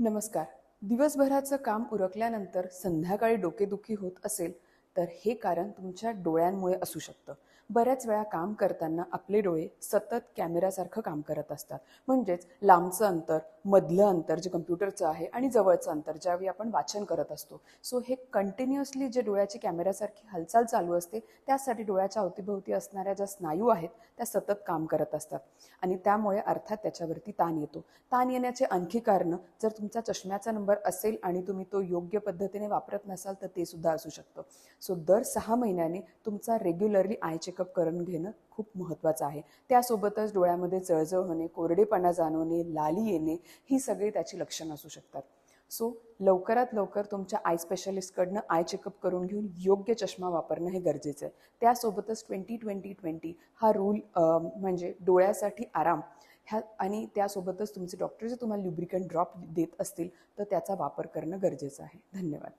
नमस्कार. दिवसभराचं काम उरकल्यानंतर संध्याकाळी डोकेदुखी होत असेल तर हे कारण तुमच्या डोळ्यांमुळे असू शकतं. बऱ्याच वेळा काम करताना आपले डोळे सतत कॅमेऱ्यासारखं काम करत असतात. म्हणजेच लांबचं अंतर मधलं अंतर जे कम्प्युटरचं आहे आणि जवळचं अंतर ज्यावेळी आपण वाचन करत असतो. सो हे कंटिन्युअसली जे डोळ्याची कॅमेऱ्यासारखी हालचाल चालू असते त्यासाठी डोळ्याच्या अवतीभोवती असणाऱ्या ज्या स्नायू आहेत त्या सतत काम करत असतात. आणि त्यामुळे अर्थात त्याच्यावरती ताण येतो. ताण येण्याचे आणखी कारणं जर तुमचा चष्म्याचा नंबर असेल आणि तुम्ही तो योग्य पद्धतीने वापरत नसाल तर ते सुद्धा असू शकतं. सो सो दर सहा महिन्याने तुमचा रेग्युलरली आय चेकअप करून घेणं खूप महत्त्वाचं आहे. त्यासोबतच डोळ्यामध्ये चळजळ होणे कोरडेपणा जाणवणे लाली येणे ही सगळी त्याची लक्षणं असू शकतात. सो लवकरात लवकर तुमच्या आय स्पेशलिस्टकडनं आय चेकअप करून घेऊन योग्य चष्मा वापरणं हे गरजेचं आहे. त्यासोबतच ट्वेंटी ट्वेंटी ट्वेंटी हा रूल म्हणजे डोळ्यासाठी आराम ह्या आणि त्यासोबतच तुमचे डॉक्टर जे तुम्हाला ल्युब्रिकंट ड्रॉप देत असतील तर त्याचा वापर करणं गरजेचं आहे. धन्यवाद.